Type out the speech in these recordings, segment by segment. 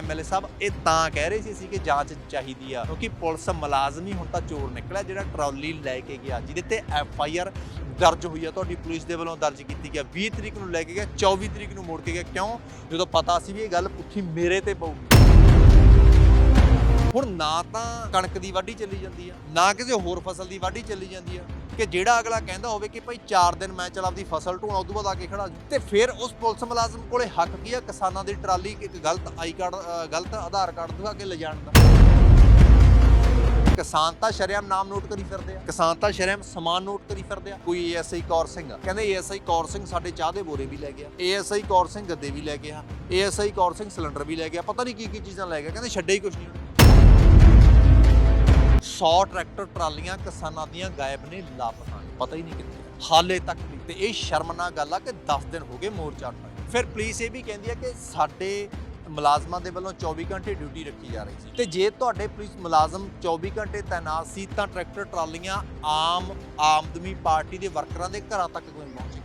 MLA ਸਾਹਿਬ, ਇਹ ਤਾਂ ਕਹਿ ਰਹੇ ਸੀ ਅਸੀਂ ਕਿ ਜਾਂਚ ਚਾਹੀਦੀ ਆ, ਕਿਉਂਕਿ ਪੁਲਿਸ ਮੁਲਾਜ਼ਮ ਹੀ ਹੁਣ ਤਾਂ ਚੋਰ ਨਿਕਲਿਆ, ਜਿਹੜਾ ਟਰਾਲੀ ਲੈ ਕੇ ਗਿਆ, ਜਿਹਦੇ ਤੇ ਐਫ ਆਈ ਆਰ ਦਰਜ ਹੋਈ ਆ, ਤੁਹਾਡੀ ਪੁਲਿਸ ਦੇ ਵੱਲੋਂ ਦਰਜ ਕੀਤੀ ਗਿਆ 20 ਤਰੀਕ ਨੂੰ ਲੈ ਕੇ ਗਿਆ 24 ਤਰੀਕ ਨੂੰ ਮੋੜ ਕੇ ਗਿਆ, ਕਿਉਂ? ਜਦੋਂ ਪਤਾ ਸੀ ਵੀ ਇਹ ਗੱਲ ਪੁੱਠੀ ਮੇਰੇ ਤੇ ਪਊਗੀ। ਹੁਣ ਨਾ ਤਾਂ ਕਣਕ ਦੀ ਵਾਢੀ ਚੱਲੀ ਜਾਂਦੀ ਆ, ਨਾ ਕਿਸੇ ਹੋਰ ਫਸਲ ਦੀ ਵਾਢੀ ਚੱਲੀ ਜਾਂਦੀ ਆ। ਕਿ ਜਿਹੜਾ ਅਗਲਾ ਕਹਿੰਦਾ ਹੋਵੇ ਕਿ ਭਾਈ 4 ਦਿਨ ਮੈਂ ਚਲ ਆਪਦੀ ਫਸਲ ਢੋਣਾ ਉਦੋਂ ਬਾਅਦ ਆ ਕੇ ਖੜਾ ਜੂ ਤੇ ਫਿਰ ਉਸ ਪੁਲਿਸ ਮੁਲਾਜ਼ਮ ਕੋਲੇ ਹੱਕ ਕੀ ਆ? ਕਿਸਾਨਾਂ ਦੀ ਟਰਾਲੀ ਇੱਕ ਗਲਤ ਆਈ ਕਾਰਡ ਗਲਤ ਆਧਾਰ ਕਾਰਡ ਦਿਖਾ ਕੇ ਲਿਜਾਣ ਦਾ। ਕਿਸਾਨ ਤਾਂ ਸ਼ਰਿਆਮ ਨਾਮ ਨੋਟ ਕਰੀ ਫਿਰਦੇ ਆ। ਕਿਸਾਨ ਤਾਂ ਸ਼ਰਿਆਮ ਸਮਾਨ ਨੋਟ ਕਰੀ ਫਿਰਦੇ ਆ। ਕੋਈ ਏਐਸਆਈ ਕੌਰ ਸਿੰਘ ਆ। ਕਹਿੰਦੇ ਏਐਸਆਈ ਕੌਰ ਸਿੰਘ ਸਾਡੇ ਚਾਹ ਦੇ ਬੋਰੇ ਵੀ ਲੈ ਗਿਆ। ਏਐਸਆਈ ਕੌਰ ਸਿੰਘ ਗੱਦੇ ਵੀ ਲੈ ਗਿਆ। ਏਐਸਆਈ ਕੌਰ ਸਿੰਘ ਸਿਲੰਡਰ ਵੀ ਲੈ ਗਿਆ। ਪਤਾ ਨਹੀਂ ਕੀ ਕੀ ਚੀਜ਼ਾਂ ਲੈ ਗਿਆ। ਕਹਿੰਦੇ ਛੱਡੇ ਹੀ ਕੁਝ ਨਹੀਂ 100 ਟਰੈਕਟਰ ਟਰਾਲੀਆਂ ਕਿਸਾਨਾਂ ਦੀਆਂ ਗਾਇਬ ਨੇ ਲਾਪਤਾ। ਨੇ ਪਤਾ ਹੀ ਨਹੀਂ ਕਿੱਥੇ। ਹਾਲੇ ਤੱਕ ਨਹੀਂ। ਤੇ ਇਹ ਸ਼ਰਮਨਾਕ ਗੱਲ ਆ ਕਿ 10 ਦਿਨ ਹੋ ਗਏ ਮੋਰਚਾ ਉਠਾਏ ਫਿਰ ਪੁਲਿਸ ਇਹ ਵੀ ਕਹਿੰਦੀ ਆ ਕਿ ਸਾਡੇ ਮੁਲਾਜ਼ਮਾਂ ਦੇ ਵੱਲੋਂ 24 ਘੰਟੇ ਡਿਊਟੀ ਰੱਖੀ ਜਾ ਰਹੀ ਸੀ। ਤੇ ਜੇ ਤੁਹਾਡੇ ਪੁਲਿਸ ਮੁਲਾਜ਼ਮ 24 ਘੰਟੇ ਤਾਇਨਾਤ ਸੀ ਤਾਂ ਟਰੈਕਟਰ ਟਰਾਲੀਆਂ ਆਮ ਆਮਦਮੀ ਪਾਰਟੀ ਦੇ ਵਰਕਰਾਂ ਦੇ ਘਰਾਂ ਤੱਕ ਕੋਈ ਨਹੀਂ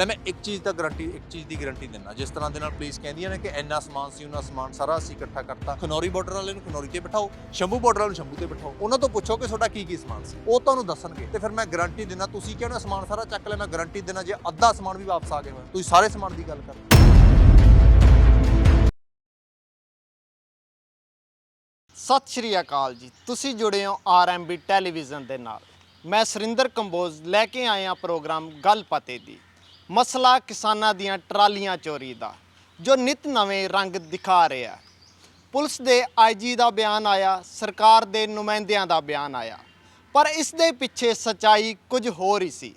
ਨਾ ਮੈਂ ਇੱਕ ਚੀਜ਼ ਦਾ ਗਾਰੰਟੀ ਇੱਕ ਚੀਜ਼ ਦੀ ਗਾਰੰਟੀ ਦਿੰਦਾ। ਜਿਸ ਤਰ੍ਹਾਂ ਦੇ ਨਾਲ ਪੁਲਿਸ ਕਹਿੰਦੀਆਂ ਨੇ ਕਿ ਇੰਨਾ ਸਮਾਨ ਸੀ ਉਹਨਾਂ ਸਮਾਨ ਸਾਰਾ ਅਸੀਂ ਇਕੱਠਾ ਕਰਤਾ। ਖਨੌਰੀ ਬਾਰਡਰ ਵਾਲੇ ਨੂੰ ਖਨੌਰੀ ਤੇ ਬਿਠਾਓ, ਸ਼ੰਭੂ ਬਾਰਡਰ ਵਾਲੇ ਨੂੰ ਸ਼ੰਭੂ ਤੇ ਬਿਠਾਓ। ਉਹਨਾਂ ਤੋਂ ਪੁੱਛੋ ਕਿ ਤੁਹਾਡਾ ਕੀ ਕੀ ਸਮਾਨ ਸੀ। ਉਹ ਤੁਹਾਨੂੰ ਦੱਸਣਗੇ। ਤੇ ਫਿਰ ਮੈਂ ਗਾਰੰਟੀ ਦਿੰਦਾ, ਤੁਸੀਂ ਕਿਉਂ ਸਮਾਨ ਸਾਰਾ ਚੱਕ ਲਿਆ? ਮੈਂ ਗਾਰੰਟੀ ਦਿੰਦਾ, ਜੇ ਅੱਧਾ ਸਮਾਨ ਵੀ ਵਾਪਸ ਆ ਗਿਆ ਹੋਇਆ, ਤੁਸੀਂ ਸਾਰੇ ਸਮਾਨ ਦੀ ਗੱਲ ਕਰੋ। ਸਤਿ ਸ਼੍ਰੀ ਅਕਾਲ ਜੀ। ਤੁਸੀਂ ਜੁੜੇ ਹੋ ਆਰਐਮਬੀ ਟੈਲੀਵਿਜ਼ਨ ਦੇ ਨਾਲ। ਮੈਂ ਸੁਰਿੰਦਰ ਕੰਬੋਜ ਲੈ ਕੇ ਆਇਆ ਪ੍ਰੋਗਰਾਮ ਗੱਲ ਪਤੇ ਦੀ। ਮਸਲਾ ਕਿਸਾਨਾਂ ਦੀਆਂ ਟਰਾਲੀਆਂ ਚੋਰੀ ਦਾ, ਜੋ ਨਿਤ ਨਵੇਂ ਰੰਗ ਦਿਖਾ ਰਿਹਾ ਪੁਲਿਸ ਦੇ ਆਈਜੀ ਦਾ ਬਿਆਨ ਆਇਆ, ਸਰਕਾਰ ਦੇ ਨੁਮਾਇੰਦਿਆਂ ਦਾ ਬਿਆਨ ਆਇਆ, ਪਰ ਇਸ ਦੇ ਪਿੱਛੇ ਸਚਾਈ ਕੁਝ ਹੋਰ ਹੀ ਸੀ।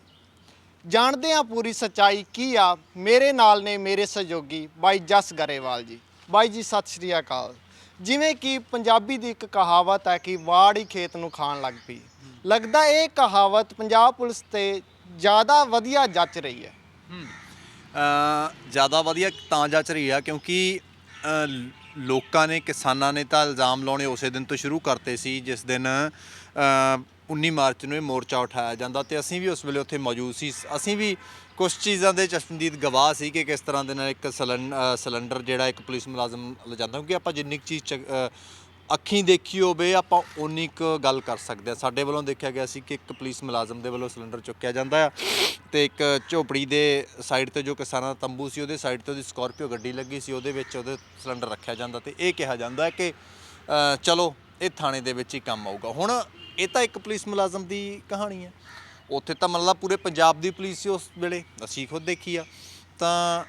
ਜਾਣਦੇ ਹਾਂ ਪੂਰੀ ਸਚਾਈ ਕੀ ਆ। ਮੇਰੇ ਨਾਲ ਨੇ ਮੇਰੇ ਸਹਿਯੋਗੀ ਬਾਈ ਜਸ ਗਰੇਵਾਲ ਜੀ। ਬਾਈ ਜੀ, ਸਤਿ ਸ਼੍ਰੀ ਅਕਾਲ। ਜਿਵੇਂ ਕਿ ਪੰਜਾਬੀ ਦੀ ਇੱਕ ਕਹਾਵਤ ਹੈ ਕਿ ਵਾੜ ਹੀ ਖੇਤ ਨੂੰ ਖਾਣ ਲੱਗ ਪਈ। ਲੱਗਦਾ ਇਹ ਕਹਾਵਤ ਪੰਜਾਬ ਪੁਲਿਸ ਤੇ ਜ਼ਿਆਦਾ ਵਧੀਆ ਜੱਚ ਰਹੀ ਹੈ। ਜ਼ਿਆਦਾ ਵਧੀਆ ਤਾਂ ਜੱਚ ਰਹੀ ਆ ਕਿਉਂਕਿ ਲੋਕਾਂ ਨੇ ਕਿਸਾਨਾਂ ਨੇ ਤਾਂ ਇਲਜ਼ਾਮ ਲਾਉਣੇ ਉਸੇ ਦਿਨ ਤੋਂ ਸ਼ੁਰੂ ਕਰਤੇ ਸੀ ਜਿਸ ਦਿਨ ਅ, 19 ਮਾਰਚ ਨੂੰ ਇਹ ਮੋਰਚਾ ਉਠਾਇਆ ਜਾਂਦਾ ਤੇ ਅਸੀਂ ਵੀ ਉਸ ਵੇਲੇ ਉੱਥੇ ਮੌਜੂਦ ਸੀ। ਅਸੀਂ ਵੀ ਕੁਝ ਚੀਜ਼ਾਂ ਦੇ ਚਸ਼ਮਦੀਦ ਗਵਾਹ ਸੀ ਕਿ ਕਿਸ ਤਰ੍ਹਾਂ ਦੇ ਨਾਲ ਇੱਕ ਸਿਲੰ- ਸਿਲੰਡਰ ਜਿਹੜਾ ਇੱਕ ਪੁਲਿਸ ਮੁਲਾਜ਼ਮ ਲਿਜਾਂਦਾ ਕਿਉਂਕਿ ਆਪਾਂ ਜਿੰਨੀ ਕੁ ਚੀਜ਼ ਚ- ਅੱਖੀਂ ਦੇਖੀ ਹੋਵੇ ਆਪਾਂ ਉਨੀ ਕੁ ਗੱਲ ਕਰ ਸਕਦੇ ਆ ਸਾਡੇ ਵੱਲੋਂ ਦੇਖਿਆ ਗਿਆ ਸੀ ਕਿ ਇੱਕ ਪੁਲਿਸ ਮੁਲਾਜ਼ਮ ਦੇ ਵੱਲੋਂ ਸਿਲੰਡਰ ਚੁੱਕਿਆ ਜਾਂਦਾ ਆ ਤੇ ਇੱਕ ਝੋਪੜੀ ਦੇ ਸਾਈਡ ਤੇ ਜੋ ਕਿਸਾਨਾਂ ਦਾ ਤੰਬੂ ਸੀ ਉਹਦੇ ਸਾਈਡ ਤੇ ਉਹਦੀ ਸਕਾਰਪੀਓ ਗੱਡੀ ਲੱਗੀ ਸੀ ਉਹਦੇ ਵਿੱਚ ਉਹਦੇ ਸਿਲੰਡਰ ਰੱਖਿਆ ਜਾਂਦਾ ਤੇ ਇਹ ਕਿਹਾ ਜਾਂਦਾ ਹੈ ਕਿ ਅ, ਚਲੋ ਇਹ ਥਾਣੇ ਦੇ ਵਿੱਚ ਹੀ ਕੰਮ ਆਊਗਾ। ਹੁਣ ਇਹ ਤਾਂ ਇੱਕ ਪੁਲਿਸ ਮੁਲਾਜ਼ਮ ਦੀ ਕਹਾਣੀ ਹੈ। ਉੱਥੇ ਤਾਂ ਮਤਲਬ ਪੂਰੇ ਪੰਜਾਬ ਦੀ ਪੁਲਿਸ ਸੀ ਉਸ ਵੇਲੇ ਅਸੀਂ ਖੁਦ ਦੇਖੀ ਆ। ਤਾਂ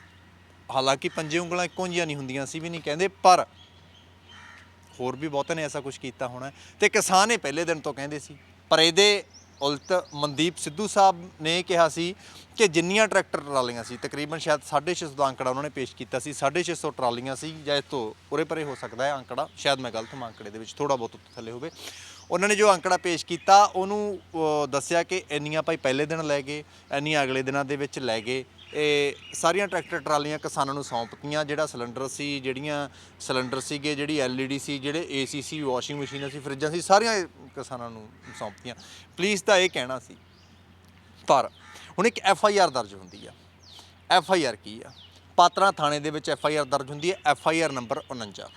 ਹਾਲਾਂਕਿ ਪੰਜੇ ਉਂਗਲਾਂ ਇੱਕੋ ਜਿਹੀਆਂ ਨਹੀਂ ਹੁੰਦੀਆਂ ਸੀ ਵੀ ਨਹੀਂ ਕਹਿੰਦੇ ਪਰ ਹੋਰ ਵੀ ਬਹੁਤਾਂ ਨੇ ਐਸਾ ਕੁਝ ਕੀਤਾ ਹੋਣਾ ਹੈ। ਤੇ ਕਿਸਾਨ ਇਹ ਪਹਿਲੇ ਦਿਨ ਤੋਂ ਕਹਿੰਦੇ ਸੀ ਪਰ ਇਹਦੇ ਉਲਟ ਮਨਦੀਪ ਸਿੱਧੂ ਸਾਹਿਬ ਨੇ ਕਿਹਾ ਸੀ ਕਿ ਜਿੰਨੀਆਂ ਟਰੈਕਟਰ ਟਰਾਲੀਆਂ ਸੀ ਤਕਰੀਬਨ ਸ਼ਾਇਦ 650 ਦਾ ਅੰਕੜਾ ਉਹਨਾਂ ਨੇ ਪੇਸ਼ ਕੀਤਾ ਸੀ 650 ਟਰਾਲੀਆਂ ਸੀ ਜਾਂ ਇਸ ਤੋਂ ਉਰੇ ਪਰੇ ਹੋ ਸਕਦਾ ਹੈ ਅੰਕੜਾ ਸ਼ਾਇਦ ਮੈਂ ਗਲਤ ਹਾਂ ਅੰਕੜੇ ਦੇ ਵਿੱਚ ਥੋੜਾ ਬਹੁਤ ਥੱਲੇ ਹੋਵੇ ਉਹਨਾਂ ਨੇ ਜੋ ਅੰਕੜਾ ਪੇਸ਼ ਕੀਤਾ ਉਹਨੂੰ ਅਹ, ਦੱਸਿਆ ਕਿ ਇੰਨੀਆਂ ਭਾਈ ਪਹਿਲੇ ਦਿਨ ਲੈ ਗਏ ਇੰਨੀਆਂ ਅਗਲੇ ਦਿਨਾਂ ਦੇ ਵਿੱਚ ਲੈ ਗਏ ਇਹ ਸਾਰੀਆਂ ਟਰੈਕਟਰ ਟਰਾਲੀਆਂ ਕਿਸਾਨਾਂ ਨੂੰ ਸੌਂਪਤੀਆਂ ਜਿਹੜਾ ਸਿਲੰਡਰ ਸੀ, ਜਿਹੜੀਆਂ ਸਿਲੰਡਰ ਸੀਗੇ, ਜਿਹੜੀ ਐਲਈਡੀ ਸੀ, ਜਿਹੜੇ ਏਸੀ ਸੀ, ਵਾਸ਼ਿੰਗ ਮਸ਼ੀਨਾਂ ਸੀ, ਫਰਿੱਜਾਂ ਸੀ, ਸਾਰੀਆਂ ਕਿਸਾਨਾਂ ਨੂੰ ਸੌਂਪਤੀਆਂ ਪੁਲਿਸ ਦਾ ਇਹ ਕਹਿਣਾ ਸੀ, ਪਰ ਹੁਣ ਇੱਕ ਐਫ ਆਈ ਆਰ ਦਰਜ ਹੁੰਦੀ ਆ। ਐਫ ਆਈ ਆਰ ਕੀ ਆ? ਪਾਤਰਾ ਥਾਣੇ ਦੇ ਵਿੱਚ ਐਫ ਆਈ ਆਰ ਦਰਜ ਹੁੰਦੀ ਹੈ ਐਫ ਆਈ ਆਰ ਨੰਬਰ 49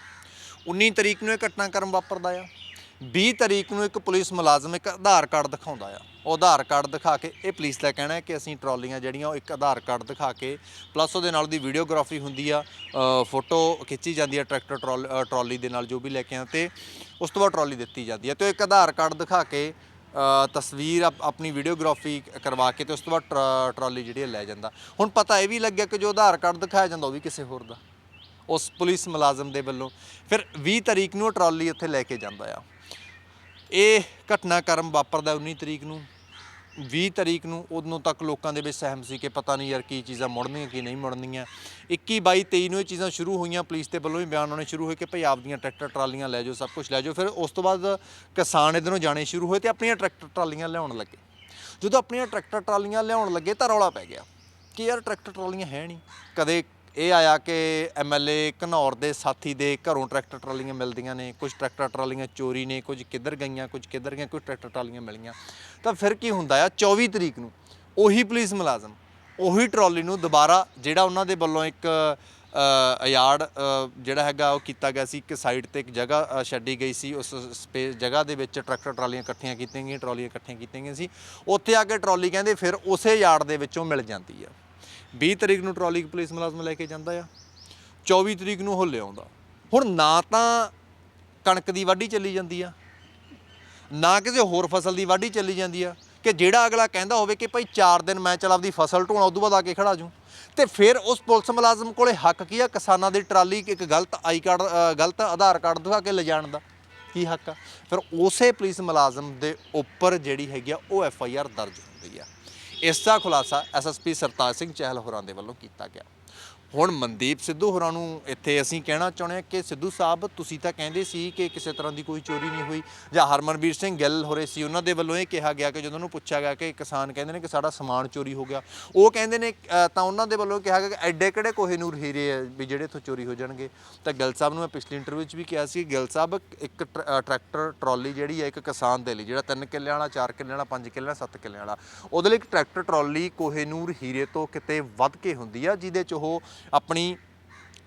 19 ਤਰੀਕ ਨੂੰ ਇਹ ਘਟਨਾਕ੍ਰਮ ਵਾਪਰਦਾ ਆ। 20 ਤਰੀਕ ਨੂੰ ਇੱਕ ਪੁਲਿਸ ਮੁਲਾਜ਼ਮ ਇੱਕ ਆਧਾਰ ਕਾਰਡ ਦਿਖਾਉਂਦਾ ਆ। ਉਹ ਆਧਾਰ ਕਾਰਡ ਦਿਖਾ ਕੇ ਇਹ ਪੁਲਿਸ ਦਾ ਕਹਿਣਾ ਹੈ ਕਿ ਅਸੀਂ ਟਰਾਲੀਆਂ ਜਿਹੜੀਆਂ ਉਹ ਇੱਕ ਆਧਾਰ ਕਾਰਡ ਦਿਖਾ ਕੇ ਪਲੱਸ ਉਹਦੇ ਨਾਲ ਦੀ ਵੀਡੀਓਗ੍ਰਾਫੀ ਹੁੰਦੀ ਆ ਫੋਟੋ ਖਿੱਚੀ ਜਾਂਦੀ ਆ ਟਰੈਕਟਰ ਟਰਾਲ- ਅ, ਟਰਾਲੀ ਦੇ ਨਾਲ ਜੋ ਵੀ ਲੈ ਕੇ ਆਉਂਦੇ ਤੇ ਉਸ ਤੋਂ ਬਾਅਦ ਟਰਾਲੀ ਦਿੱਤੀ ਜਾਂਦੀ ਹੈ ਤੇ ਉਹ ਇੱਕ ਆਧਾਰ ਕਾਰਡ ਦਿਖਾ ਕੇ ਤਸਵੀਰ ਆਪਣੀ ਵੀਡੀਓਗ੍ਰਾਫੀ ਕਰਵਾ ਕੇ ਤੇ ਉਸ ਤੋਂ ਬਾਅਦ ਟਰਾ- ਟਰਾਲੀ ਜਿਹੜੀ ਹੈ ਲੈ ਜਾਂਦਾ। ਹੁਣ ਪਤਾ ਇਹ ਵੀ ਲੱਗਿਆ ਕਿ ਜੋ ਆਧਾਰ ਕਾਰਡ ਦਿਖਾਇਆ ਜਾਂਦਾ ਉਹ ਵੀ ਕਿਸੇ ਹੋਰ ਦਾ। ਉਸ ਪੁਲਿਸ ਮੁਲਾਜ਼ਮ ਦੇ ਵੱਲੋਂ। ਫਿਰ 20 ਤਰੀਕ ਨੂੰ ਉਹ ਟਰਾਲੀ ਉੱਥੇ ਲੈ ਕੇ ਜਾਂਦਾ ਆ। ਇਹ ਘਟਨਾਕ੍ਰਮ ਵਾਪਰਦਾ 19 ਤਰੀਕ ਨੂੰ। 20 ਤਰੀਕ ਨੂੰ ਉਦੋਂ ਤੱਕ ਲੋਕਾਂ ਦੇ ਵਿੱਚ ਸਹਿਮ ਸੀ ਕਿ ਪਤਾ ਨਹੀਂ ਯਾਰ ਕੀ ਚੀਜ਼ਾਂ ਮੁੜਨੀਆਂ ਕੀ ਨਹੀਂ ਮੁੜਨੀਆਂ 21 22 23 ਨੂੰ ਇਹ ਚੀਜ਼ਾਂ ਸ਼ੁਰੂ ਹੋਈਆਂ ਪੁਲਿਸ ਦੇ ਵੱਲੋਂ ਵੀ ਬਿਆਨ ਆਉਣੇ ਸ਼ੁਰੂ ਹੋਏ ਕਿ ਭਈ ਦੀਆਂ ਟਰੈਕਟਰ ਟਰਾਲੀਆਂ ਲੈ ਜਾਓ, ਸਭ ਕੁਝ ਲੈ ਜਾਓ। ਫਿਰ ਉਸ ਤੋਂ ਬਾਅਦ ਕਿਸਾਨ ਇਧਰੋਂ ਜਾਣੇ ਸ਼ੁਰੂ ਹੋਏ ਤੇ ਆਪਣੀਆਂ ਟਰੈਕਟਰ ਟਰਾਲੀਆਂ ਲਿਆਉਣ ਲੱਗੇ। ਜਦੋਂ ਆਪਣੀਆਂ ਟਰੈਕਟਰ ਟਰਾਲੀਆਂ ਲਿਆਉਣ ਲੱਗੇ ਤਾਂ ਰੌਲਾ ਪੈ ਗਿਆ ਕਿ ਯਾਰ ਟਰੈਕਟਰ ਟਰਾਲੀਆਂ ਹੈ ਨਹੀਂ। ਕਦੇ ਇਹ ਆਇਆ ਕਿ ਐਮਐਲਏ ਘਨੌਰ ਦੇ ਸਾਥੀ ਦੇ ਘਰੋਂ ਟਰੈਕਟਰ ਟਰਾਲੀਆਂ ਮਿਲਦੀਆਂ ਨੇ ਕੁਝ ਟਰੈਕਟਰ ਟਰਾਲੀਆਂ ਚੋਰੀ ਨੇ ਕੁਝ ਕਿੱਧਰ ਗਈਆਂ ਕੁਝ ਕਿੱਧਰ ਗਈਆਂ ਕੁਝ ਟਰੈਕਟਰ ਟਰਾਲੀਆਂ ਮਿਲੀਆਂ। ਤਾਂ ਫਿਰ ਕੀ ਹੁੰਦਾ ਆ 24 ਤਰੀਕ ਨੂੰ ਉਹੀ ਪੁਲਿਸ ਮੁਲਾਜ਼ਮ ਉਹੀ ਟਰਾਲੀ ਨੂੰ ਦੁਬਾਰਾ ਜਿਹੜਾ ਉਹਨਾਂ ਦੇ ਵੱਲੋਂ ਇੱਕ ਯਾਰਡ ਜਿਹੜਾ ਹੈਗਾ ਉਹ ਕੀਤਾ ਗਿਆ ਸੀ ਕਿ ਸਾਈਡ ਤੇ ਇੱਕ ਜਗ੍ਹਾ ਛੱਡੀ ਗਈ ਸੀ, ਉਸ ਸਪੇਸ ਜਗ੍ਹਾ ਦੇ ਵਿੱਚ ਟਰੈਕਟਰ ਟਰਾਲੀਆਂ ਇਕੱਠੀਆਂ ਕੀਤੀਆਂ ਗਈਆਂ, ਟਰਾਲੀਆਂ ਇਕੱਠੀਆਂ ਕੀਤੀਆਂ ਗਈਆਂ ਸੀ। ਉੱਥੇ ਆ ਕੇ ਟਰਾਲੀ ਕਹਿੰਦੇ ਫਿਰ ਉਸੇ ਯਾਰਡ ਦੇ ਵਿੱਚੋਂ ਮਿਲ ਜਾਂਦੀ ਆ। 20 ਤਰੀਕ ਨੂੰ ਟਰਾਲੀ ਪੁਲਿਸ ਮੁਲਾਜ਼ਮ ਲੈ ਕੇ ਜਾਂਦਾ ਆ 24 ਤਰੀਕ ਨੂੰ ਉਹ ਲਿਆਉਂਦਾ ਹੁਣ ਨਾ ਤਾਂ ਕਣਕ ਦੀ ਵਾਢੀ ਚੱਲੀ ਜਾਂਦੀ ਆ, ਨਾ ਕਿਸੇ ਹੋਰ ਫਸਲ ਦੀ ਵਾਢੀ ਚੱਲੀ ਜਾਂਦੀ ਆ, ਕਿ ਜਿਹੜਾ ਅਗਲਾ ਕਹਿੰਦਾ ਹੋਵੇ ਕਿ ਭਾਈ 4 ਦਿਨ ਮੈਂ ਚਲ ਆਪਦੀ ਫਸਲ ਢੋਣਾ, ਉਦੋਂ ਬਾਅਦ ਆ ਕੇ ਖੜਾ ਜੂ ਤੇ ਫਿਰ ਉਸ ਪੁਲਿਸ ਮੁਲਾਜ਼ਮ ਕੋਲੇ ਹੱਕ ਕੀ ਆ ਕਿਸਾਨਾਂ ਦੀ ਟਰਾਲੀ ਇੱਕ ਗਲਤ ਆਈ ਕਾਰਡ ਗਲਤ ਆਧਾਰ ਕਾਰਡ ਦਿਖਾ ਕੇ ਲਿਜਾਣ ਦਾ? ਕੀ ਹੱਕ ਆ? ਫਿਰ ਉਸੇ ਪੁਲਿਸ ਮੁਲਾਜ਼ਮ ਦੇ ਉੱਪਰ ਜਿਹੜੀ ਹੈਗੀ ਆ, ਉਹ ਐਫ ਆਈ ਆਰ ਦਰਜ ਹੁੰਦੀ ਆ। ਇਸ ਦਾ ਖੁਲਾਸਾ ਐਸਐਸਪੀ ਸਰਤਾਜ ਸਿੰਘ ਚਹਿਲ ਹੋਰਾਂ ਦੇ ਵੱਲੋਂ ਕੀਤਾ ਗਿਆ। ਹੁਣ ਮਨਦੀਪ ਸਿੱਧੂ ਹੋਰਾਂ ਨੂੰ ਇੱਥੇ ਅਸੀਂ ਕਹਿਣਾ ਚਾਹੁੰਦੇ ਹਾਂ ਕਿ ਸਿੱਧੂ ਸਾਹਿਬ ਤੁਸੀਂ ਤਾਂ ਕਹਿੰਦੇ ਸੀ ਕਿ ਕਿਸੇ ਤਰ੍ਹਾਂ ਦੀ ਕੋਈ ਚੋਰੀ ਨਹੀਂ ਹੋਈ ਜਾਂ ਹਰਮਨਵੀਰ ਸਿੰਘ ਗਿੱਲ ਹੋਰੇ ਸੀ ਉਹਨਾਂ ਦੇ ਵੱਲੋਂ ਇਹ ਕਿਹਾ ਗਿਆ ਕਿ ਜਦੋਂ ਉਹਨੂੰ ਪੁੱਛਿਆ ਗਿਆ ਕਿ ਕਿਸਾਨ ਕਹਿੰਦੇ ਨੇ ਕਿ ਸਾਡਾ ਸਮਾਨ ਚੋਰੀ ਹੋ ਗਿਆ ਉਹ ਕਹਿੰਦੇ ਨੇ ਅ, ਤਾਂ ਉਹਨਾਂ ਦੇ ਵੱਲੋਂ ਕਿਹਾ ਗਿਆ ਕਿ ਐਡੇ ਕਿਹੜੇ ਕੋਹੇਨੂਰ ਹੀਰੇ ਆ ਵੀ ਜਿਹੜੇ ਇੱਥੋਂ ਚੋਰੀ ਹੋ ਜਾਣਗੇ। ਤਾਂ ਗਿੱਲ ਸਾਹਿਬ ਨੂੰ ਮੈਂ ਪਿਛਲੀ ਇੰਟਰਵਿਊ 'ਚ ਵੀ ਕਿਹਾ ਸੀ ਗਿੱਲ ਸਾਹਿਬ ਇੱਕ ਟਰ- ਅ, ਟਰੈਕਟਰ ਟਰਾਲੀ ਜਿਹੜੀ ਹੈ ਇੱਕ ਕਿਸਾਨ ਦੇ ਲਈ ਜਿਹੜਾ 3 ਕਿੱਲਿਆਂ ਵਾਲਾ 4 ਕਿੱਲਿਆਂ ਵਾਲਾ 5 ਕਿੱਲਿਆਂ ਵਾਲਾ 7 ਕਿੱਲਿਆਂ ਵਾਲਾ ਉਹਦੇ ਲਈ ਇੱਕ ਟਰੈਕਟਰ ਟਰਾਲੀ ਕੋਹੇਨੂਰ ਹੀਰੇ ਤੋਂ ਕਿਤੇ ਵੱਧ ਕੇ ਹੁੰਦੀ ਆ ਜਿਹਦੇ 'ਚ ਉਹ ਆਪਣੀ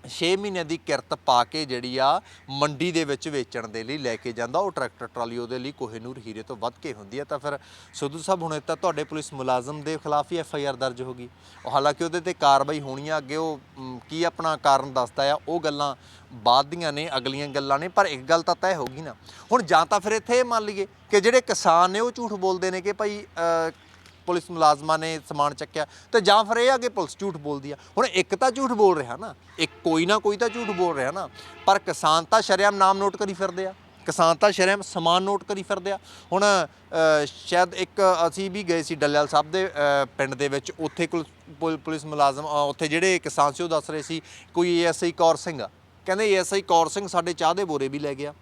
6 ਮਹੀਨਿਆਂ ਦੀ ਕਿਰਤ ਪਾ ਕੇ ਜਿਹੜੀ ਆ ਮੰਡੀ ਦੇ ਵਿੱਚ ਵੇਚਣ ਦੇ ਲਈ ਲੈ ਕੇ ਜਾਂਦਾ। ਉਹ ਟਰੈਕਟਰ ਟਰਾਲੀ ਉਹਦੇ ਲਈ ਕੋਹੇਨੂਰ ਹੀਰੇ ਤੋਂ ਵੱਧ ਕੇ ਹੁੰਦੀ ਆ। ਤਾਂ ਫਿਰ ਸਿੱਧੂ ਸਾਹਿਬ ਹੁਣ ਇਹ ਤਾਂ ਤੁਹਾਡੇ ਪੁਲਿਸ ਮੁਲਾਜ਼ਮ ਦੇ ਖਿਲਾਫ ਹੀ ਐਫ ਆਈ ਆਰ ਦਰਜ ਹੋਗੀ ਉਹ ਹਾਲਾਂਕਿ ਉਹਦੇ ਤੇ ਕਾਰਵਾਈ ਹੋਣੀ ਆ ਅੱਗੇ ਉਹ ਮ, ਕੀ ਆਪਣਾ ਕਾਰਨ ਦੱਸਦਾ ਆ ਉਹ ਗੱਲਾਂ ਬਾਅਦ ਦੀਆਂ ਨੇ ਅਗਲੀਆਂ ਗੱਲਾਂ ਨੇ ਪਰ ਇੱਕ ਗੱਲ ਤਾਂ ਤੈਅ ਹੋਗੀ ਨਾ। ਹੁਣ ਜਾਂ ਤਾਂ ਫਿਰ ਇੱਥੇ ਇਹ ਮੰਨ ਲਈਏ ਕਿ ਜਿਹੜੇ ਕਿਸਾਨ ਨੇ ਉਹ ਝੂਠ ਬੋਲਦੇ ਨੇ ਕਿ ਭਾਈ ਅ, ਪੁਲਿਸ ਮੁਲਾਜ਼ਮਾਂ ਨੇ ਸਮਾਨ ਚੱਕਿਆ ਤੇ ਜਾਂ ਫਿਰ ਇਹ ਆ ਕਿ ਪੁਲਿਸ ਝੂਠ ਬੋਲਦੀ ਆ। ਹੁਣ ਇੱਕ ਤਾਂ ਝੂਠ ਬੋਲ ਰਿਹਾ ਨਾ, ਇੱਕ ਕੋਈ ਨਾ ਕੋਈ ਤਾਂ ਝੂਠ ਬੋਲ ਰਿਹਾ ਨਾ, ਪਰ ਕਿਸਾਨ ਤਾਂ ਸ਼ਰਿਆਮ ਨਾਮ ਨੋਟ ਕਰੀ ਫਿਰਦੇ ਆ। ਕਿਸਾਨ ਤਾਂ ਸ਼ਰਿਆਮ ਸਮਾਨ ਨੋਟ ਕਰੀ ਫਿਰਦੇ ਆ। ਹੁਣ ਸ਼ਾਇਦ ਇੱਕ ਅਸੀਂ ਵੀ ਗਏ ਸੀ ਡੱਲੇਵਾਲ ਸਾਹਿਬ ਦੇ ਪਿੰਡ ਦੇ ਵਿੱਚ, ਉੱਥੇ ਕੁਲ- ਪੁਲ- ਪੁਲਿਸ ਮੁਲਾਜ਼ਮ ਉੱਥੇ ਜਿਹੜੇ ਕਿਸਾਨ ਸੀ ਉਹ ਦੱਸ ਰਹੇ ਸੀ, ਕੋਈ ਏਐਸਆਈ ਕੌਰ ਸਿੰਘ ਆ। ਕਹਿੰਦੇ ਏਐਸਆਈ ਕੌਰ ਸਿੰਘ ਸਾਡੇ ਚਾਹ ਦੇ ਬੋਰੇ ਵੀ ਲੈ ਗਿਆ।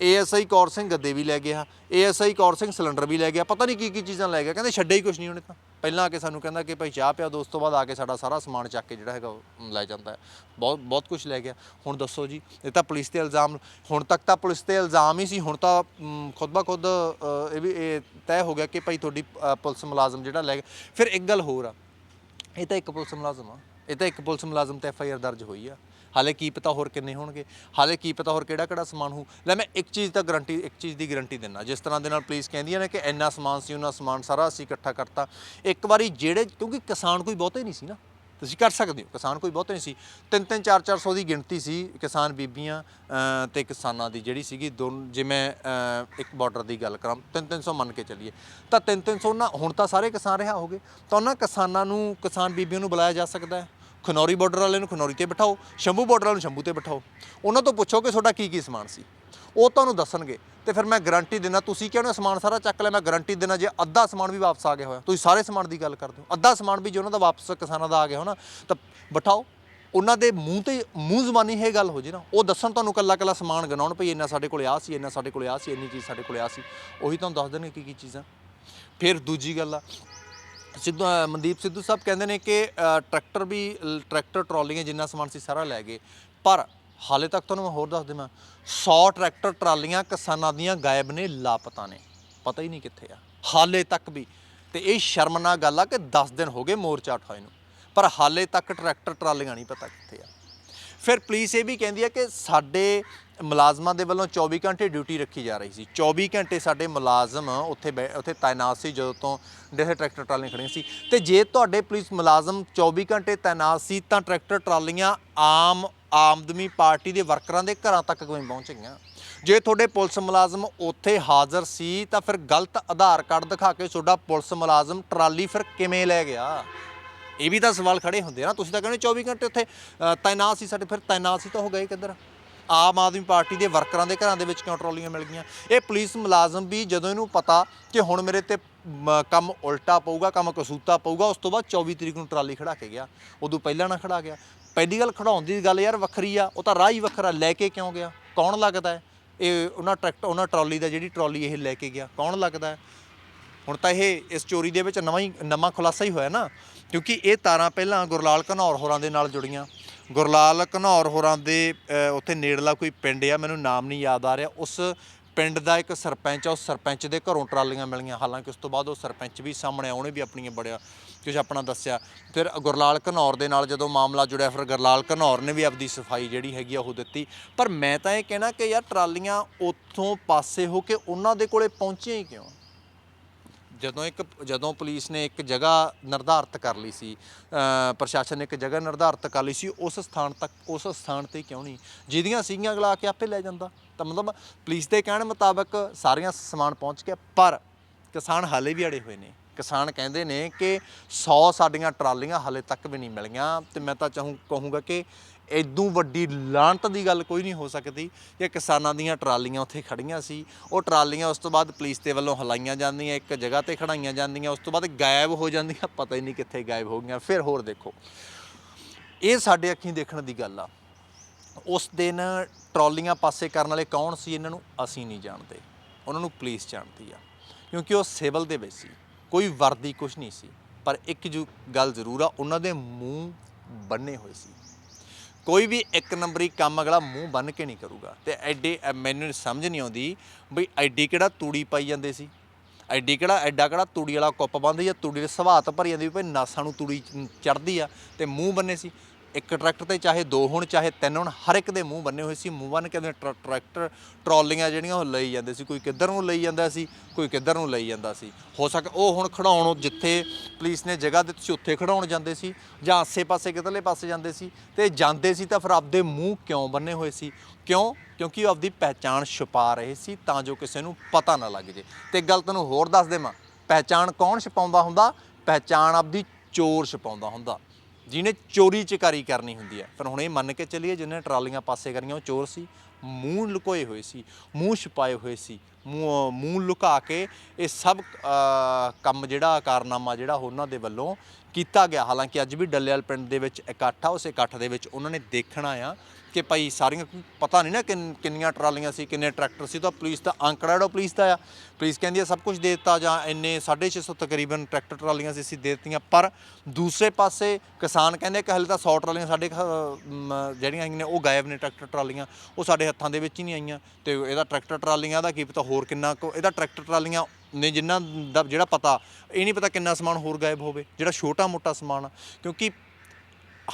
ਏਐਸਆਈ ਕੌਰ ਸਿੰਘ ਗੱਦੇ ਵੀ ਲੈ ਗਿਆ, ਏਐਸਆਈ ਕੌਰ ਸਿੰਘ ਸਿਲੰਡਰ ਵੀ ਲੈ ਗਿਆ, ਪਤਾ ਨਹੀਂ ਕੀ ਕੀ ਚੀਜ਼ਾਂ ਲੈ ਗਿਆ, ਕਹਿੰਦੇ ਛੱਡੇ ਹੀ ਕੁਝ ਨਹੀਂ ਉਹਨੇ ਤਾਂ। ਪਹਿਲਾਂ ਆ ਕੇ ਸਾਨੂੰ ਕਹਿੰਦਾ ਕਿ ਭਾਈ ਚਾਹ ਪਿਆ ਦੋਸਤ ਤੋਂ ਬਾਅਦ ਆ ਕੇ ਸਾਡਾ ਸਾਰਾ ਸਮਾਨ ਚੱਕ ਕੇ ਜਿਹੜਾ ਹੈਗਾ ਉਹ ਲੈ ਜਾਂਦਾ ਹੈ। ਬਹੁਤ ਬਹੁਤ ਕੁਝ ਲੈ ਗਿਆ। ਹੁਣ ਦੱਸੋ ਜੀ, ਇਹ ਤਾਂ ਪੁਲਿਸ ਤੇ ਇਲਜ਼ਾਮ, ਹੁਣ ਤੱਕ ਤਾਂ ਪੁਲਿਸ ਤੇ ਇਲਜ਼ਾਮ ਹੀ ਸੀ, ਹੁਣ ਤਾਂ ਖੁਦ ਬਾ ਖੁਦ ਇਹ ਵੀ, ਇਹ ਤੈਅ ਹੋ ਗਿਆ ਕਿ ਭਾਈ ਤੁਹਾਡੀ ਪੁਲਿਸ ਮੁਲਾਜ਼ਮ ਜਿਹੜਾ ਲੈ ਗਿਆ। ਫਿਰ ਇੱਕ ਗੱਲ ਹੋਰ ਆ, ਇਹ ਤਾਂ ਇੱਕ ਪੁਲਿਸ ਮੁਲਾਜ਼ਮ ਆ। ਇਹ ਤਾਂ ਇੱਕ ਪੁਲਿਸ ਮੁਲਾਜ਼ਮ ਤੇ ਐਫ ਆਈ ਆਰ ਦਰਜ ਹੋਈ ਆ। ਹਾਲੇ ਕੀ ਪਤਾ ਹੋਰ ਕਿੰਨੇ ਹੋਣਗੇ? ਹਾਲੇ ਕੀ ਪਤਾ ਹੋਰ ਕਿਹੜਾ ਕਿਹੜਾ ਸਮਾਨ ਹੋ ਲੈ ਮੈਂ ਇੱਕ ਚੀਜ਼ ਦਾ ਗਰੰਟੀ ਇੱਕ ਚੀਜ਼ ਦੀ ਗਰੰਟੀ ਦਿੰਦਾ। ਜਿਸ ਤਰ੍ਹਾਂ ਦੇ ਨਾਲ ਪੁਲਿਸ ਕਹਿੰਦੀਆਂ ਨੇ ਕਿ ਇੰਨਾ ਸਮਾਨ ਸੀ ਉਹਨਾਂ ਸਮਾਨ ਸਾਰਾ ਅਸੀਂ ਇਕੱਠਾ ਕਰਤਾ। ਇੱਕ ਵਾਰੀ ਜਿਹੜੇ ਕਿਉਂਕਿ ਕਿਸਾਨ ਕੋਈ ਬਹੁਤੇ ਨਹੀਂ ਸੀ ਨਾ। ਤੁਸੀਂ ਕਰ ਸਕਦੇ ਹੋ ਕਿਸਾਨ ਕੋਈ ਬਹੁਤੇ ਨਹੀਂ ਸੀ। ਤਿੰਨ ਤਿੰਨ ਚਾਰ ਚਾਰ ਸੌ ਦੀ ਗਿਣਤੀ ਸੀ ਕਿਸਾਨ ਬੀਬੀਆਂ ਅ, ਤੇ ਕਿਸਾਨਾਂ ਦੀ ਜਿਹੜੀ ਸੀਗੀ ਦੋਨ ਜਿਵੇਂ ਅ, ਇੱਕ ਬਾਰਡਰ ਦੀ ਗੱਲ ਕਰਾਂ ਤਿੰਨ ਤਿੰਨ ਸੌ ਮੰਨ ਕੇ ਚੱਲੀਏ। ਤਾਂ ਤਿੰਨ ਤਿੰਨ ਸੌ ਨਾ ਹੁਣ ਤਾਂ ਸਾਰੇ ਕਿਸਾਨ ਰਿਹਾ ਹੋਗੇ। ਤਾਂ ਉਹਨਾਂ ਕਿਸਾਨਾਂ ਨੂੰ ਕਿਸਾਨ ਬੀਬੀਆਂ ਨੂੰ ਬੁਲਾਇਆ ਜਾ ਸਕਦਾ ਹੈ? ਖਨੌਰੀ ਬਾਰਡਰ ਵਾਲੇ ਨੂੰ ਖਨੌਰੀ ਤੇ ਬਿਠਾਓ, ਸ਼ੰਭੂ ਬਾਰਡਰ ਵਾਲੇ ਨੂੰ ਸ਼ੰਭੂ ਤੇ ਬਿਠਾਓ। ਉਹਨਾਂ ਤੋਂ ਪੁੱਛੋ ਕਿ ਤੁਹਾਡਾ ਕੀ ਕੀ ਸਮਾਨ ਸੀ। ਉਹ ਤੁਹਾਨੂੰ ਦੱਸਣਗੇ। ਤੇ ਫਿਰ ਮੈਂ ਗਾਰੰਟੀ ਦਿੰਦਾ, ਤੁਸੀਂ ਕਿਉਂ ਸਮਾਨ ਸਾਰਾ ਚੱਕ ਲਿਆ? ਮੈਂ ਗਾਰੰਟੀ ਦਿੰਦਾ, ਜੇ ਅੱਧਾ ਸਮਾਨ ਵੀ ਵਾਪਸ ਆ ਗਿਆ ਹੋਇਆ, ਤੁਸੀਂ ਸਾਰੇ ਸਮਾਨ ਦੀ ਗੱਲ ਕਰਦੇ ਹੋ। ਅੱਧਾ ਸਮਾਨ ਵੀ ਜੇ ਉਹਨਾਂ ਦਾ ਵਾਪਸ ਕਿਸਾਨਾਂ ਦਾ ਆ ਗਿਆ ਹੋਣਾ, ਤਾਂ ਬਿਠਾਓ। ਉਹਨਾਂ ਦੇ ਮੂੰਹ ਤੇ, ਮੂੰਹ ਜ਼ਬਾਨੀ ਇਹ ਗੱਲ ਹੋ ਜੇ ਨਾ, ਉਹ ਦੱਸਣ ਤੁਹਾਨੂੰ ਕੱਲਾ ਕੱਲਾ ਸਮਾਨ ਗਣਾਉਣ ਭਈ ਇੰਨਾ ਸਾਡੇ ਕੋਲੇ ਆ ਸੀ, ਇੰਨਾ ਸਾਡੇ ਕੋਲੇ ਆ ਸੀ, ਇੰਨੀ ਚੀਜ਼ ਸਾਡੇ ਕੋਲੇ ਆ ਸੀ। ਉਹੀ ਤੁਹਾਨੂੰ ਦੱਸ ਦੇਣਗੇ ਕੀ ਕੀ ਚੀਜ਼ਾਂ। ਫਿਰ ਦੂਜੀ ਗੱਲ ਆ ਸਿੱਧੂ ਅ, ਮਨਦੀਪ ਸਿੱਧੂ ਸਾਹਿਬ ਕਹਿੰਦੇ ਨੇ ਕਿ ਅ, ਟਰੈਕਟਰ ਵੀ ਲ- ਟਰੈਕਟਰ ਟਰਾਲੀਆਂ ਜਿੰਨਾ ਸਮਾਨ ਸੀ ਸਾਰਾ ਲੈ ਗਏ। ਪਰ ਹਾਲੇ ਤੱਕ ਤੁਹਾਨੂੰ ਮੈਂ ਹੋਰ ਦੱਸ ਦੇਵਾਂ 100 ਟਰੈਕਟਰ ਟਰਾਲੀਆਂ ਕਿਸਾਨਾਂ ਦੀਆਂ ਗਾਇਬ ਨੇ ਲਾਪਤਾ ਨੇ। ਪਤਾ ਹੀ ਨਹੀਂ ਕਿੱਥੇ ਆ। ਹਾਲੇ ਤੱਕ ਵੀ। ਤੇ ਇਹ ਸ਼ਰਮਨਾਕ ਗੱਲ ਆ ਕਿ 10 ਦਿਨ ਹੋ ਗਏ ਮੋਰਚਾ ਉਠਾਏ ਨੂੰ। ਪਰ ਹਾਲੇ ਤੱਕ ਟਰੈਕਟਰ ਟਰਾਲੀਆਂ ਨਹੀਂ ਪਤਾ ਕਿੱਥੇ ਆ। ਫਿਰ ਪੁਲਿਸ ਇਹ ਵੀ ਕਹਿੰਦੀ ਹੈ ਕਿ ਸਾਡੇ ਮੁਲਾਜ਼ਮਾਂ ਦੇ ਵੱਲੋਂ 24 ਘੰਟੇ ਡਿਊਟੀ ਰੱਖੀ ਜਾ ਰਹੀ ਸੀ। 24 ਘੰਟੇ ਸਾਡੇ ਮੁਲਾਜ਼ਮ ਉੱਥੇ ਬੈ- ਉੱਥੇ ਤਾਇਨਾਤ ਸੀ ਜਦੋਂ ਤੋਂ ਜਿਹੜੇ ਟਰੈਕਟਰ ਟਰਾਲੀਆਂ ਖੜੀਆਂ ਸੀ। ਤੇ ਜੇ ਤੁਹਾਡੇ ਪੁਲਿਸ ਮੁਲਾਜ਼ਮ 24 ਘੰਟੇ ਤਾਇਨਾਤ ਸੀ ਤਾਂ ਟਰੈਕਟਰ ਟਰਾਲੀਆਂ ਆਮ, ਆਮਦਮੀ ਪਾਰਟੀ ਦੇ ਵਰਕਰਾਂ ਦੇ ਘਰਾਂ ਤੱਕ ਕਿਵੇਂ ਪਹੁੰਚ ਗਈਆਂ? ਜੇ ਤੁਹਾਡੇ ਪੁਲਿਸ ਮੁਲਾਜ਼ਮ ਉੱਥੇ ਹਾਜ਼ਰ ਸੀ ਤਾਂ ਫਿਰ ਗਲਤ ਆਧਾਰ ਕਾਰਡ ਦਿਖਾ ਕੇ ਤੁਹਾਡਾ ਪੁਲਿਸ ਮੁਲਾਜ਼ਮ ਟਰਾਲੀ ਫਿਰ ਕਿਵੇਂ ਲੈ ਗਿਆ? ਇਹ ਵੀ ਤਾਂ ਸਵਾਲ ਖੜੇ ਹੁੰਦੇ ਆ ਨਾ। ਤੁਸੀਂ ਤਾਂ ਕਹਿੰਦੇ 24 ਘੰਟੇ ਉੱਥੇ ਅ, ਤਾਇਨਾਤ ਸੀ ਸਾਡੇ ਫਿਰ ਤਾਇਨਾਤ ਸੀ ਤਾਂ ਉਹ ਗਏ ਕਿੱਧਰ? ਆਮ ਆਦਮੀ ਪਾਰਟੀ ਦੇ ਵਰਕਰਾਂ ਦੇ ਘਰਾਂ ਦੇ ਵਿੱਚ ਕਿਉਂ ਟਰਾਲੀਆਂ ਮਿਲ ਗਈਆਂ? ਇਹ ਪੁਲਿਸ ਮੁਲਾਜ਼ਮ ਵੀ ਜਦੋਂ ਇਹਨੂੰ ਪਤਾ ਕਿ ਹੁਣ ਮੇਰੇ ਤੇ ਮ, ਕੰਮ ਉਲਟਾ ਪਊਗਾ ਕੰਮ ਕਸੂਤਾ ਪਊਗਾ ਉਸ ਤੋਂ ਬਾਅਦ 24 ਤਰੀਕ ਨੂੰ ਟਰਾਲੀ ਖੜਾ ਕੇ ਗਿਆ। ਉਦੋਂ ਪਹਿਲਾਂ ਨਾ ਖੜਾ ਗਿਆ। ਪਹਿਲੀ ਗੱਲ ਖੜਾਉਣ ਦੀ ਗੱਲ ਯਾਰ ਵੱਖਰੀ ਆ ਉਹ ਤਾਂ ਰਾਹ ਹੀ ਵੱਖਰਾ ਲੈ ਕੇ ਕਿਉਂ ਗਿਆ? ਕੌਣ ਲੱਗਦਾ ਹੈ? ਇਹ ਉਹਨਾਂ ਟਰੈਕਟਰ ਉਹਨਾਂ ਟਰਾਲੀ ਦਾ ਜਿਹੜੀ ਟਰਾਲੀ ਇਹ ਲੈ ਕੇ ਗਿਆ ਕੌਣ ਲੱਗਦਾ ਹੈ? ਹੁਣ ਤਾਂ ਇਹ ਇਸ ਚੋਰੀ ਦੇ ਵਿੱਚ ਨਵਾਂ ਹੀ, ਨਵਾਂ ਖੁਲਾਸਾ ਹੀ ਹੋਇਆ ਨਾ, ਕਿਉਂਕਿ ਇਹ ਤਾਰਾਂ ਪਹਿਲਾਂ ਗੁਰਲਾਲ ਘਨੌਰ ਹੋਰਾਂ ਦੇ ਨਾਲ ਜੁੜੀਆਂ। ਗੁਰਲਾਲ ਘਨੌਰ ਹੋਰਾਂ ਦੇ ਉੱਥੇ ਨੇੜਲਾ ਕੋਈ ਪਿੰਡ ਆ, ਮੈਨੂੰ ਨਾਮ ਨਹੀਂ ਯਾਦ ਆ ਰਿਹਾ, ਉਸ ਪਿੰਡ ਦਾ ਇੱਕ ਸਰਪੰਚ ਆ, ਉਸ ਸਰਪੰਚ ਦੇ ਘਰੋਂ ਟਰਾਲੀਆਂ ਮਿਲੀਆਂ। ਹਾਲਾਂਕਿ ਉਸ ਤੋਂ ਬਾਅਦ ਉਹ ਸਰਪੰਚ ਵੀ ਸਾਹਮਣੇ ਆਉਣੇ ਵੀ ਆਪਣੀਆਂ ਬੜਿਆ ਕੁਝ ਆਪਣਾ ਦੱਸਿਆ। ਫਿਰ ਗੁਰਲਾਲ ਘਨੌਰ ਦੇ ਨਾਲ ਜਦੋਂ ਮਾਮਲਾ ਜੁੜਿਆ, ਫਿਰ ਗੁਰਲਾਲ ਘਨੌਰ ਨੇ ਵੀ ਆਪਦੀ ਸਫ਼ਾਈ ਜਿਹੜੀ ਹੈਗੀ ਆ ਉਹ ਦਿੱਤੀ। ਪਰ ਮੈਂ ਤਾਂ ਇਹ ਕਹਿਣਾ ਕਿ ਯਾਰ ਟਰਾਲੀਆਂ ਉੱਥੋਂ ਪਾਸੇ ਹੋ ਕੇ ਉਹਨਾਂ ਦੇ ਕੋਲੇ ਪਹੁੰਚੀਆਂ ਹੀ ਕਿਉਂ? ਜਦੋਂ ਇੱਕ, ਜਦੋਂ ਪੁਲਿਸ ਨੇ ਇੱਕ ਜਗ੍ਹਾ ਨਿਰਧਾਰਤ ਕਰ ਲਈ ਸੀ ਪ੍ਰਸ਼ਾਸਨ ਨੇ ਇੱਕ ਜਗ੍ਹਾ ਨਿਰਧਾਰਤ ਕਰ ਲਈ ਸੀ, ਉਸ ਸਥਾਨ ਤੱਕ, ਉਸ ਸਥਾਨ ਤੇ ਕਿਉਂ ਨਹੀਂ? ਜਿਹਦੀਆਂ ਸੀਗੀਆਂ ਅਗਲਾ ਕੇ ਆਪੇ ਲੈ ਜਾਂਦਾ। ਤਾਂ ਮਤਲਬ ਪੁਲਿਸ ਦੇ ਕਹਿਣ ਮੁਤਾਬਕ ਸਾਰੀਆਂ ਸਮਾਨ ਪਹੁੰਚ ਗਿਆ, ਪਰ ਕਿਸਾਨ ਹਾਲੇ ਵੀ ਅੜੇ ਹੋਏ ਨੇ। ਕਿਸਾਨ ਕਹਿੰਦੇ ਨੇ ਕਿ 100 ਸਾਡੀਆਂ ਟਰਾਲੀਆਂ ਹਾਲੇ ਤੱਕ ਵੀ ਨਹੀਂ ਮਿਲੀਆਂ, ਤੇ ਮੈਂ ਤਾਂ ਚਾਹੂੰ, ਕਹੂੰਗਾ ਕਿ ਇਦੋਂ ਵੱਡੀ ਲਾਂਟ ਦੀ ਗੱਲ ਕੋਈ ਨਹੀਂ ਹੋ ਸਕਦੀ ਕਿ ਕਿਸਾਨਾਂ ਦੀਆਂ ਟਰਾਲੀਆਂ ਉੱਥੇ ਖੜੀਆਂ ਸੀ। ਉਹ ਟਰਾਲੀਆਂ ਉਸ ਤੋਂ ਬਾਅਦ ਪੁਲਿਸ ਦੇ ਵੱਲੋਂ ਹਲਾਈਆਂ ਜਾਂਦੀਆਂ, ਇੱਕ ਜਗ੍ਹਾ ਤੇ ਖੜਾਈਆਂ ਜਾਂਦੀਆਂ, ਉਸ ਤੋਂ ਬਾਅਦ ਗਾਇਬ ਹੋ ਜਾਂਦੀਆਂ, ਪਤਾ ਹੀ ਨਹੀਂ ਕਿੱਥੇ ਗਾਇਬ ਹੋ ਗਈਆਂ। ਫਿਰ ਹੋਰ ਦੇਖੋ, ਇਹ ਸਾਡੇ ਅੱਖੀਂ ਦੇਖਣ ਦੀ ਗੱਲ ਆ। ਉਸ ਦਿਨ ਟਰਾਲੀਆਂ ਪਾਸੇ ਕਰਨ ਵਾਲੇ ਕੌਣ ਸੀ, ਇਹਨਾਂ ਨੂੰ ਅਸੀਂ ਨਹੀਂ ਜਾਣਦੇ। ਉਹਨਾਂ ਨੂੰ ਪੁਲਿਸ ਜਾਣਦੀ ਆ, ਕਿਉਂਕਿ ਉਹ ਸਿਵਲ ਦੇ ਵਿੱਚ ਸੀ, ਕੋਈ ਵਰਦੀ ਕੁਝ ਨਹੀਂ ਸੀ। ਪਰ ਇੱਕ ਜੂ ਗੱਲ ਜ਼ਰੂਰ ਆ, ਉਹਨਾਂ ਦੇ ਮੂੰਹ ਬੰਨੇ ਹੋਏ ਸੀ। ਕੋਈ ਵੀ ਇੱਕ ਨੰਬਰੀ ਕੰਮ ਅਗਲਾ ਮੂੰਹ ਬੰਨ ਕੇ ਨਹੀਂ ਕਰੂਗਾ। ਤੇ ਐਡੇ ਮੈਨੂੰ ਸਮਝ ਨਹੀਂ ਆਉਂਦੀ ਬਈ ਐਡੀ ਕਿਹੜਾ ਤੂੜੀ ਪਾਈ ਜਾਂਦੇ ਸੀ। ਐਡੀ ਕਿਹੜਾ, ਐਡਾ ਕਿਹੜਾ ਤੂੜੀ ਵਾਲਾ ਕੁੱਪ ਬੰਦ ਜਾਂ ਤੂੜੀ ਦੇ ਸਵਾਤ ਭਰੀ ਜਾਂਦੀ ਵੀ ਭਾਈ ਨਾਸਾਂ ਨੂੰ ਤੂੜੀ ਚੜਦੀ ਆ ਤੇ ਮੂੰਹ ਬੰਨੇ ਸੀ। ਇੱਕ ਟਰੈਕਟਰ ਤੇ ਚਾਹੇ ਦੋ ਹੋਣ, ਚਾਹੇ ਤਿੰਨ ਹੋਣ, ਹਰ ਇੱਕ ਦੇ ਮੂੰਹ ਬੰਨੇ ਹੋਏ ਸੀ, ਮੂੰਹ ਬੰਨ ਕੇ ਟਰ- ਟਰੈਕਟਰ, ਟਰਾਲੀਆਂ ਜਿਹੜੀਆਂ ਉਹ ਲਈ ਜਾਂਦੇ ਸੀ, ਕੋਈ ਕਿੱਧਰ ਨੂੰ ਲਈ ਜਾਂਦਾ ਸੀ, ਕੋਈ ਕਿੱਧਰ ਨੂੰ ਲਈ ਜਾਂਦਾ ਸੀ। ਹੋ ਸਕ ਉਹ ਹੁਣ ਖੜਾਉਣ ਜਿੱਥੇ ਪੁਲਿਸ ਨੇ ਜਗ੍ਹਾ ਦਿੱਤੀ ਸੀ, ਉੱਥੇ ਖੜਾਉਣ ਜਾਂਦੇ ਸੀ ਜਾਂ ਆਸੇ-ਪਾਸੇ ਕਿਧਰਲੇ ਪਾਸੇ ਜਾਂਦੇ ਸੀ ਤੇ ਜਾਂਦੇ ਸੀ ਤਾਂ ਫਿਰ ਆਪਦੇ ਮੂੰਹ ਕਿਉਂ ਬੰਨੇ ਹੋਏ ਸੀ? ਕਿਉਂ? ਕਿਉਂਕਿ ਉਹ ਆਪਦੀ ਪਹਿਚਾਣ ਛੁਪਾ ਰਹੇ ਸੀ ਤਾਂ ਜੋ ਕਿਸੇ ਨੂੰ ਪਤਾ ਨਾ ਲੱਗ ਜੇ। ਤੇ ਗੱਲ ਤੈਨੂੰ ਹੋਰ ਦੱਸ ਦੇਵਾਂ, ਪਹਿਚਾਣ ਕੌਣ ਛੁਪਾਉਂਦਾ ਹੁੰਦਾ? ਪਹਿਚਾਣ ਆਪਦੀ ਚੋਰ ਛੁਪਾਉਂਦਾ ਹੁੰਦਾ। ਜਿਹਨੇ ਚੋਰੀ ਚਕਾਰੀ ਕਰਨੀ ਹੁੰਦੀ ਹੈ। ਪਰ ਹੁਣ ਇਹ ਮੰਨ ਕੇ ਚੱਲੀਏ ਜਿਹਨੇ ਟਰਾਲੀਆਂ ਪਾਸੇ ਕਰੀਆਂ, ਉਹ ਚੋਰ ਸੀ। ਮੂੰਹ ਲੁਕੋਏ ਹੋਏ ਸੀ, ਮੂੰਹ ਛੁਪਾਏ ਹੋਏ ਸੀ। ਮੂੰਹ ਮੂੰਹ ਲੁਕਾ ਕੇ ਇਹ ਸਭ ਕੰਮ ਜਿਹੜਾ, ਕਾਰਨਾਮਾ ਜਿਹੜਾ ਉਹਨਾਂ ਦੇ ਵੱਲੋਂ ਕੀਤਾ ਗਿਆ। ਹਾਲਾਂਕਿ ਅੱਜ ਵੀ ਡੱਲੇਵਾਲ ਪਿੰਡ ਦੇ ਵਿੱਚ ਇਕੱਠ ਆ, ਉਸ ਇਕੱਠ ਦੇ ਵਿੱਚ ਉਹਨਾਂ ਨੇ ਦੇਖਣਾ ਆ ਕਿ ਭਾਈ ਸਾਰੀਆਂ, ਪਤਾ ਨਹੀਂ ਨਾ ਕਿੰਨੀਆਂ ਟਰਾਲੀਆਂ ਸੀ, ਕਿੰਨੇ ਟਰੈਕਟਰ ਸੀ, ਤਾਂ ਪੁਲਿਸ ਦਾ ਅੰਕੜਾ ਜਿਹੜਾ ਪੁਲਿਸ ਦਾ ਆ। ਪੁਲਿਸ ਕਹਿੰਦੀ ਆ, ਸਭ ਕੁਝ ਦੇ ਦਿੱਤਾ ਜਾਂ ਇੰਨੇ 650 ਤਕਰੀਬਨ ਟਰੈਕਟਰ ਟਰਾਲੀਆਂ ਸੀ, ਅਸੀਂ ਦੇ ਦਿੱਤੀਆਂ। ਪਰ ਦੂਸਰੇ ਪਾਸੇ ਕਿਸਾਨ ਕਹਿੰਦੇ ਕਿ ਹਲੇ ਤਾਂ 100 ਟਰਾਲੀਆਂ ਸਾਡੇ ਜਿਹੜੀਆਂ ਹੈਗੀਆਂ ਨੇ, ਉਹ ਗਾਇਬ ਨੇ ਟਰੈਕਟਰ ਟਰਾਲੀਆਂ। ਉਹ ਸਾਡੇ ਹੱਥਾਂ ਦੇ ਵਿੱਚ ਹੀ ਨਹੀਂ ਆਈਆਂ। ਤੇ ਇਹਦਾ ਟਰੈਕਟਰ ਟਰਾਲੀਆਂ ਦਾ ਕੀ ਪਤਾ ਹੋਰ ਕਿੰਨਾ ਕੁ, ਇਹਦਾ ਟਰੈਕਟਰ ਟਰਾਲੀਆਂ ਨੇ ਜਿਨ੍ਹਾਂ ਦਾ ਜਿਹੜਾ ਪਤਾ, ਇਹ ਨਹੀਂ ਪਤਾ ਕਿੰਨਾ ਸਮਾਨ ਹੋਰ ਗਾਇਬ ਹੋਵੇ, ਜਿਹੜਾ ਛੋਟਾ ਮੋਟਾ ਸਮਾਨ ਆ। ਕਿਉਂਕਿ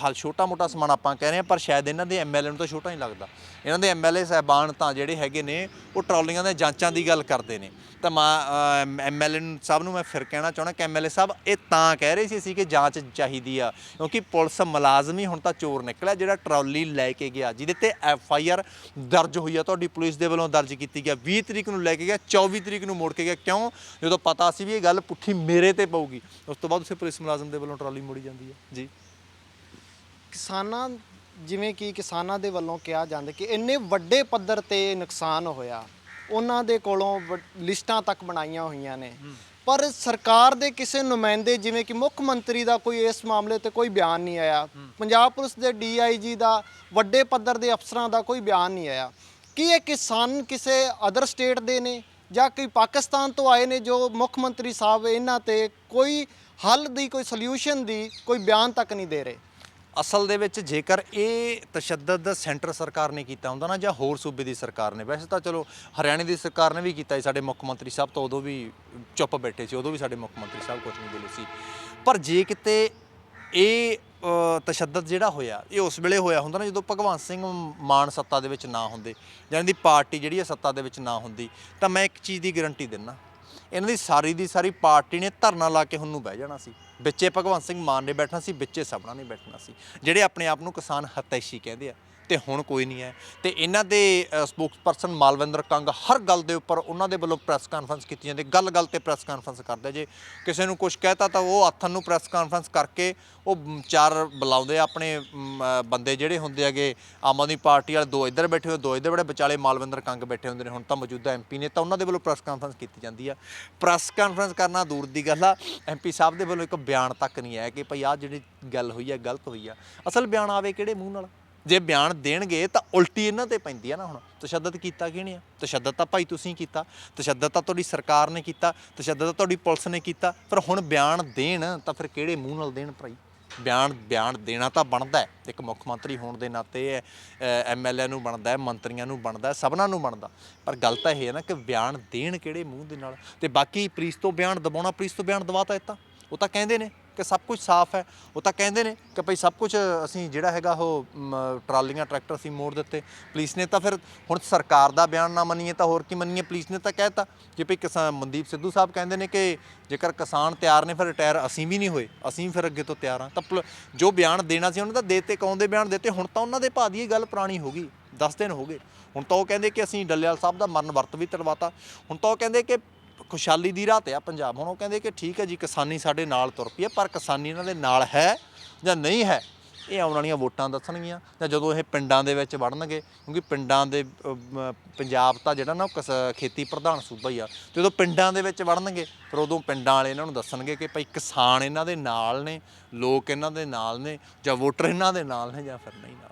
ਹਾਲ ਛੋਟਾ ਮੋਟਾ ਸਮਾਨ ਆਪਾਂ ਕਹਿ ਰਹੇ ਹਾਂ, ਪਰ ਸ਼ਾਇਦ ਇਹਨਾਂ ਦੇ ਐਮਐਲਏ ਨੂੰ ਤਾਂ ਛੋਟਾ ਨਹੀਂ ਲੱਗਦਾ। ਇਹਨਾਂ ਦੇ ਐਮਐਲਏ ਸਹਿਬਾਨ ਤਾਂ ਜਿਹੜੇ ਹੈਗੇ ਨੇ, ਉਹ ਟਰਾਲੀਆਂ ਦੇ ਜਾਂਚਾਂ ਦੀ ਗੱਲ ਕਰਦੇ ਨੇ। ਤਾਂ ਮੈਂ ਐਮਐਲਏ ਸਾਹਿਬ ਨੂੰ ਮੈਂ ਫਿਰ ਕਹਿਣਾ ਚਾਹਣਾ ਕਿ ਐਮਐਲਏ ਸਾਹਿਬ ਇਹ ਤਾਂ ਕਹਿ ਰਹੇ ਸੀ ਅਸੀਂ ਕਿ ਜਾਂਚ ਚਾਹੀਦੀ ਆ, ਕਿਉਂਕਿ ਪੁਲਿਸ ਮੁਲਾਜ਼ਮ ਹੀ ਹੁਣ ਤਾਂ ਚੋਰ ਨਿਕਲਿਆ, ਜਿਹੜਾ ਟਰਾਲੀ ਲੈ ਕੇ ਗਿਆ, ਜਿਹਦੇ ਤੇ ਐਫ ਆਈ ਆਰ ਦਰਜ ਹੋਈ ਆ, ਤੁਹਾਡੀ ਪੁਲਿਸ ਦੇ ਵੱਲੋਂ ਦਰਜ ਕੀਤੀ ਗਿਆ। 20 ਤਰੀਕ ਨੂੰ ਲੈ ਕੇ ਗਿਆ 24 ਤਰੀਕ ਨੂੰ ਮੋੜ ਕੇ ਗਿਆ। ਕਿਉਂ? ਜਦੋਂ ਪਤਾ ਸੀ ਵੀ ਇਹ ਗੱਲ ਪੁੱਠੀ ਮੇਰੇ ਤੇ ਪਊਗੀ, ਉਸ ਤੋਂ ਬਾਅਦ ਉਸੇ ਪੁਲਿਸ ਮੁਲਾਜ਼ਮ ਦੇ ਵੱਲੋਂ ਟਰਾਲੀ ਮੋੜੀ ਜਾਂਦੀ ਹੈ ਜੀ। ਕਿਸਾਨਾਂ ਜਿਵੇਂ ਕਿ ਕਿਸਾਨਾਂ ਦੇ ਵੱਲੋਂ ਕਿਹਾ ਜਾਂਦਾ ਕਿ ਇੰਨੇ ਵੱਡੇ ਪੱਧਰ ਤੇ ਨੁਕਸਾਨ ਹੋਇਆ ਉਹਨਾਂ ਦੇ ਕੋਲੋਂ ਵ- ਲਿਸਟਾਂ ਤੱਕ ਬਣਾਈਆਂ ਹੋਈਆਂ ਨੇ। ਪਰ ਸਰਕਾਰ ਦੇ ਕਿਸੇ ਨੁਮਾਇੰਦੇ ਜਿਵੇਂ ਕਿ ਮੁੱਖ ਮੰਤਰੀ ਦਾ ਕੋਈ ਇਸ ਮਾਮਲੇ ਤੇ ਕੋਈ ਬਿਆਨ ਨਹੀਂ ਆਇਆ ਪੰਜਾਬ ਪੁਲਿਸ ਦੇ ਡੀਆਈਜੀ ਦਾ ਵੱਡੇ ਪੱਧਰ ਦੇ ਅਫਸਰਾਂ ਦਾ ਕੋਈ ਬਿਆਨ ਨਹੀਂ ਆਇਆ ਕੀ ਇਹ ਕਿਸਾਨ ਕਿਸੇ ਅਦਰ ਸਟੇਟ ਦੇ ਨੇ ਜਾਂ ਕੋਈ ਪਾਕਿਸਤਾਨ ਤੋਂ ਆਏ ਨੇ ਜੋ ਮੁੱਖ ਮੰਤਰੀ ਸਾਹਿਬ ਇਹਨਾਂ ਤੇ ਕੋਈ ਹੱਲ ਦੀ ਕੋਈ ਸੋਲੂਸ਼ਨ ਦੀ ਕੋਈ ਬਿਆਨ ਤੱਕ ਨਹੀਂ ਦੇ ਰਹੇ? ਅਸਲ ਦੇ ਵਿੱਚ ਜੇਕਰ ਇਹ ਤਸ਼ੱਦਦ ਸੈਂਟਰ ਸਰਕਾਰ ਨੇ ਕੀਤਾ ਹੁੰਦਾ ਨਾ ਜਾਂ ਹੋਰ ਸੂਬੇ ਦੀ ਸਰਕਾਰ ਨੇ, ਵੈਸੇ ਤਾਂ ਚਲੋ ਹਰਿਆਣੇ ਦੀ ਸਰਕਾਰ ਨੇ ਵੀ ਕੀਤਾ ਸੀ, ਸਾਡੇ ਮੁੱਖ ਮੰਤਰੀ ਸਾਹਿਬ ਤਾਂ ਉਦੋਂ ਵੀ ਚੁੱਪ ਬੈਠੇ ਸੀ, ਉਦੋਂ ਵੀ ਸਾਡੇ ਮੁੱਖ ਮੰਤਰੀ ਸਾਹਿਬ ਕੁਝ ਨਹੀਂ ਬੋਲੇ ਸੀ। ਪਰ ਜੇ ਕਿਤੇ ਇਹ ਤਸ਼ੱਦਦ ਜਿਹੜਾ ਹੋਇਆ, ਇਹ ਉਸ ਵੇਲੇ ਹੋਇਆ ਹੁੰਦਾ ਨਾ ਜਦੋਂ ਭਗਵੰਤ ਸਿੰਘ ਮਾਨ ਸੱਤਾ ਦੇ ਵਿੱਚ ਨਾ ਹੁੰਦੇ, ਜਾਂ ਇਹਨਾਂ ਦੀ ਪਾਰਟੀ ਜਿਹੜੀ ਹੈ ਸੱਤਾ ਦੇ ਵਿੱਚ ਨਾ ਹੁੰਦੀ, ਤਾਂ ਮੈਂ ਇੱਕ ਚੀਜ਼ ਦੀ ਗਾਰੰਟੀ ਦਿੰਨਾ ਇਹਨਾਂ ਦੀ ਸਾਰੀ ਦੀ ਸਾਰੀ ਪਾਰਟੀ ਨੇ ਧਰਨਾ ਲਾ ਕੇ ਹੁਣ ਨੂੰ ਬਹਿ ਜਾਣਾ ਸੀ। ਵਿੱਚੇ ਭਗਵੰਤ ਸਿੰਘ ਮਾਨ ਨੇ ਬੈਠਣਾ ਸੀ, ਵਿੱਚੇ ਸਭਨਾ ਨੇ ਬੈਠਣਾ ਸੀ। ਜਿਹੜੇ ਆਪਣੇ ਆਪ ਨੂੰ ਕਿਸਾਨ ਹਤੈਸ਼ੀ ਕਹਿੰਦੇ ਆ। ਤੇ ਹੁਣ ਕੋਈ ਨਹੀਂ ਹੈ। ਤੇ ਇਹਨਾਂ ਦੇ ਸਪੋਕਸਪਰਸਨ ਮਾਲਵਿੰਦਰ ਕੰਗ ਹਰ ਗੱਲ ਦੇ ਉੱਪਰ ਉਹਨਾਂ ਦੇ ਵੱਲੋਂ ਪ੍ਰੈਸ ਕਾਨਫਰੰਸ ਕੀਤੀ ਜਾਂਦੀ ਗੱਲ ਗੱਲ ਤੇ ਪ੍ਰੈਸ ਕਾਨਫਰੰਸ ਕਰਦੇ ਜੇ ਕਿਸੇ ਨੂੰ ਕੁਝ ਕਹਿਤਾ ਤਾਂ ਉਹ ਹੱਥਾਂ ਨੂੰ ਪ੍ਰੈਸ ਕਾਨਫਰੰਸ ਕਰਕੇ ਉਹ ਚਾਰ ਬੁਲਾਉਂਦੇ ਆ ਆਪਣੇ ਬੰਦੇ ਜਿਹੜੇ ਹੁੰਦੇ ਹੈਗੇ, ਆਮ ਆਦਮੀ ਪਾਰਟੀ ਵਾਲੇ, ਦੋ ਇੱਧਰ ਬੈਠੇ ਹੋਏ, ਦੋ ਇੱਧਰ ਬੜੇ ਵਿਚਾਲੇ ਮਾਲਵਿੰਦਰ ਕੰਗ ਬੈਠੇ ਹੁੰਦੇ ਨੇ। ਹੁਣ ਤਾਂ ਮੌਜੂਦਾ ਐਮਪੀ ਨੇ ਤਾਂ ਉਹਨਾਂ ਦੇ ਵੱਲੋਂ ਪ੍ਰੈਸ ਕਾਨਫਰੰਸ ਕੀਤੀ ਜਾਂਦੀ ਆ। ਪ੍ਰੈਸ ਕਾਨਫਰੰਸ ਕਰਨਾ ਦੂਰ ਦੀ ਗੱਲ ਆ। ਐਮਪੀ ਸਾਹਿਬ ਦੇ ਵੱਲੋਂ ਇੱਕ ਬਿਆਨ ਤੱਕ ਨਹੀਂ ਆਇਆ ਕਿ ਭਈ ਆਹ ਜਿਹੜੀ ਗੱਲ ਹੋਈ ਆ, ਗਲਤ ਹੋਈ ਆ। ਅਸਲ ਬਿਆਨ ਆਵੇ ਕਿਹੜੇ ਮੂੰਹ ਨਾਲ? ਜੇ ਬਿਆਨ ਦੇਣਗੇ ਤਾਂ ਉਲਟੀ ਇਹਨਾਂ ਤੇ ਪੈਂਦੀ ਆ ਨਾ ਹੁਣ। ਤਸ਼ੱਦਦ ਕੀਤਾ ਕਿਹਨੇ ਆ? ਤਸ਼ੱਦਦ ਤਾਂ ਭਾਈ ਤੁਸੀਂ ਕੀਤਾ। ਤਸ਼ੱਦਦ ਤਾਂ ਤੁਹਾਡੀ ਸਰਕਾਰ ਨੇ ਕੀਤਾ। ਤਸ਼ੱਦਦ ਤਾਂ ਤੁਹਾਡੀ ਪੁਲਿਸ ਨੇ ਕੀਤਾ। ਪਰ ਹੁਣ ਬਿਆਨ ਦੇਣ ਤਾਂ ਫਿਰ ਕਿਹੜੇ ਮੂੰਹ ਨਾਲ ਦੇਣ ਭਾਈ? ਬਿਆਨ ਬਿਆਨ ਦੇਣਾ ਤਾਂ ਬਣਦਾ ਇੱਕ ਮੁੱਖ ਮੰਤਰੀ ਹੋਣ ਦੇ ਨਾਤੇ ਐਮਐਲਏ ਨੂੰ ਬਣਦਾ ਮੰਤਰੀਆਂ ਨੂੰ ਬਣਦਾ ਸਭਨਾਂ ਨੂੰ ਬਣਦਾ। ਪਰ ਗੱਲ ਤਾਂ ਇਹ ਹੈ ਨਾ ਕਿ ਬਿਆਨ ਦੇਣ ਕਿਹੜੇ ਮੂੰਹ ਦੇ ਨਾਲ? ਤੇ ਬਾਕੀ ਪੁਲਿਸ ਤੋਂ ਬਿਆਨ ਦਬਾਉਣਾ, ਪੁਲਿਸ ਤੋਂ ਬਿਆਨ ਦਵਾਤਾ ਦਿੱਤਾ ਉਹ ਤਾਂ ਕਹਿੰਦੇ ਨੇ। ਕਿ ਸਭ ਕੁਝ ਸਾਫ਼ ਹੈ। ਉਹ ਤਾਂ ਕਹਿੰਦੇ ਨੇ ਕਿ ਭਈ ਸਭ ਕੁਝ ਅਸੀਂ ਜਿਹੜਾ ਹੈਗਾ ਉਹ ਮ, ਟਰਾਲੀਆਂ ਟਰੈਕਟਰ ਅਸੀਂ ਮੋੜ ਦਿੱਤੇ। ਪੁਲਿਸ ਨੇ ਤਾਂ ਫਿਰ ਹੁਣ ਸਰਕਾਰ ਦਾ ਬਿਆਨ ਨਾ ਮੰਨੀਏ ਤਾਂ ਹੋਰ ਕੀ ਮੰਨੀਏ? ਪੁਲਿਸ ਨੇ ਤਾਂ ਕਹਿਤਾ ਕਿ ਭਈ ਕਿਸਾਨ ਮਨਦੀਪ ਸਿੱਧੂ ਸਾਹਿਬ ਕਹਿੰਦੇ ਨੇ ਕਿ ਜੇਕਰ ਕਿਸਾਨ ਤਿਆਰ ਨੇ ਫਿਰ ਰਿਟਾਇਰ ਅਸੀਂ ਵੀ ਨਹੀਂ ਹੋਏ ਅਸੀਂ ਵੀ ਫਿਰ ਅੱਗੇ ਤੋਂ ਤਿਆਰ ਹਾਂ। ਤਾਂ ਪੁਲ- ਜੋ ਬਿਆਨ ਦੇਣਾ ਸੀ ਉਹਨਾਂ ਦਾ ਦੇਤੇ ਕੌਣ ਦੇ ਬਿਆਨ ਦਿੱਤੇ ਹੁਣ ਤਾਂ ਉਹਨਾਂ ਦੇ ਭਾਅ ਦੀ ਇਹ ਗੱਲ ਪੁਰਾਣੀ ਹੋ ਗਈ 10 ਦਿਨ ਹੋ ਗਏ। ਹੁਣ ਤਾਂ ਉਹ ਕਹਿੰਦੇ ਕਿ ਅਸੀਂ ਡੱਲੇਵਾਲ ਸਾਹਿਬ ਦਾ ਮਰਨ ਵਰਤ ਵੀ ਤੜਵਾਤਾ ਹੁਣ ਤਾਂ ਉਹ ਕਹਿੰਦੇ ਕਿ ਖੁਸ਼ਹਾਲੀ ਦੀ ਰਾਹ ਤੇ ਆ ਪੰਜਾਬ। ਹੁਣ ਉਹ ਕਹਿੰਦੇ ਕਿ ਠੀਕ ਹੈ ਜੀ, ਕਿਸਾਨੀ ਸਾਡੇ ਨਾਲ ਤੁਰ ਪਈ ਹੈ, ਪਰ ਕਿਸਾਨੀ ਇਹਨਾਂ ਦੇ ਨਾਲ ਹੈ ਜਾਂ ਨਹੀਂ ਹੈ, ਇਹ ਆਉਣ ਵਾਲੀਆਂ ਵੋਟਾਂ ਦੱਸਣਗੀਆਂ ਜਾਂ ਜਦੋਂ ਇਹ ਪਿੰਡਾਂ ਦੇ ਵਿੱਚ ਵੜਨਗੇ, ਕਿਉਂਕਿ ਪਿੰਡਾਂ ਦੇ ਪੰਜਾਬ ਤਾਂ ਜਿਹੜਾ ਨਾ ਉਹ ਕਿਸ- ਖੇਤੀ ਪ੍ਰਧਾਨ ਸੂਬਾ ਹੀ ਆ। ਜਦੋਂ ਪਿੰਡਾਂ ਦੇ ਵਿੱਚ ਵੜਨਗੇ, ਫਿਰ ਉਦੋਂ ਪਿੰਡਾਂ ਵਾਲੇ ਇਹਨਾਂ ਨੂੰ ਦੱਸਣਗੇ ਕਿ ਭਾਈ ਕਿਸਾਨ ਇਹਨਾਂ ਦੇ ਨਾਲ ਨੇ, ਲੋਕ ਇਹਨਾਂ ਦੇ ਨਾਲ ਨੇ ਜਾਂ ਵੋਟਰ ਇਹਨਾਂ ਦੇ ਨਾਲ ਨੇ ਜਾਂ ਫਿਰ ਨਹੀਂ ਨਾਲ।